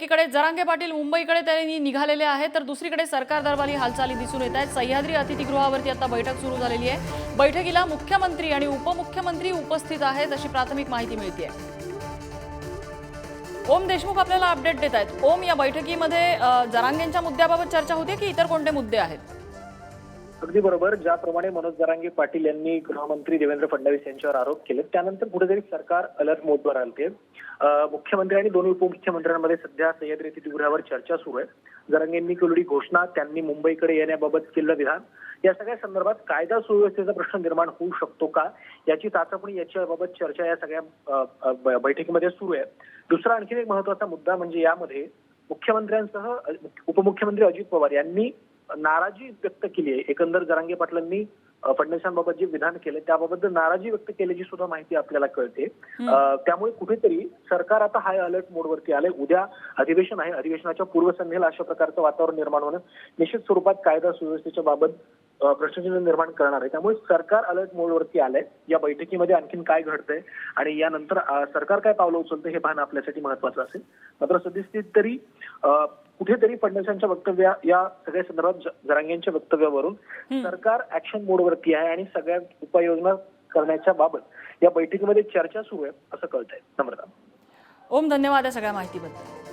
एकीकडे जरांगे पाटील मुंबईकडे त्यांनी निघालेले आहेत तर दुसरीकडे सरकार दरबारी हालचाली दिसून येत आहेत. सह्याद्री अतिथीगृहावरती आता बैठक सुरू झालेली आहे. बैठकीला मुख्यमंत्री आणि उपमुख्यमंत्री उपस्थित आहेत अशी प्राथमिक माहिती मिळते ओम देशमुख आपल्याला अपडेट देत आहेत. ओम या बैठकीमध्ये जरांगेंच्या मुद्द्याबाबत चर्चा होते की इतर कोणते मुद्दे आहेत? अगदी बरोबर. ज्याप्रमाणे मनोज जरांगे पाटील यांनी गृहमंत्री देवेंद्र फडणवीस यांच्यावर आरोप केले त्यानंतर कुठेतरी सरकार अलर्ट मोडवर आलते. मुख्यमंत्री आणि दोन्ही उपमुख्यमंत्र्यांमध्ये सध्या सह्याद्री अतिथीगृहावर चर्चा सुरू आहे. जरांगेंनी केलेली घोषणा त्यांनी मुंबईकडे येण्याबाबत केलं विधान. या सगळ्या संदर्भात कायदा सुव्यवस्थेचा प्रश्न निर्माण होऊ शकतो का? याची चाचपणी याच्याबाबत चर्चा या सगळ्या ब- बैठकीमध्ये सुरू आहे. दुसरा आणखी एक महत्त्वाचा मुद्दा म्हणजे यामध्ये मुख्यमंत्र्यांसह उपमुख्यमंत्री अजित पवार यांनी नाराजी व्यक्त केली आहे. एकंदर जरांगे पाटलांनी फडणवीसांबाबत जे विधान केले त्याबाबत नाराजी व्यक्त केल्याची सुद्धा माहिती आपल्याला कळते. त्यामुळे कुठेतरी सरकार आता हाय अलर्ट मोडवरती आलंय. उद्या अधिवेशन आहे. अधिवेशनाच्या पूर्वसंध्येला अशा प्रकारचं वातावरण निर्माण होणं निश्चित स्वरूपात कायदा सुव्यवस्थेच्या बाबत प्रश्नचिन्ह निर्माण करणार आहे. त्यामुळे सरकार अलर्ट मोडवरती आलंय. या बैठकीमध्ये आणखीन काय घडतंय आणि यानंतर सरकार काय पावलं उचलतं हे पाहणं आपल्यासाठी महत्वाचं असेल. मात्र सद्यस्थितीत तरी कुठेतरी फडणवीसांच्या वक्तव्या या सगळ्या संदर्भात जरांगेंच्या वक्तव्यावरून सरकार ऍक्शन मोडवरती आहे आणि सगळ्या उपाययोजना करण्याच्या बाबत या बैठकीमध्ये चर्चा सुरू आहे असं कळतंय. नम्रता. ओम धन्यवाद या सगळ्या माहितीबद्दल.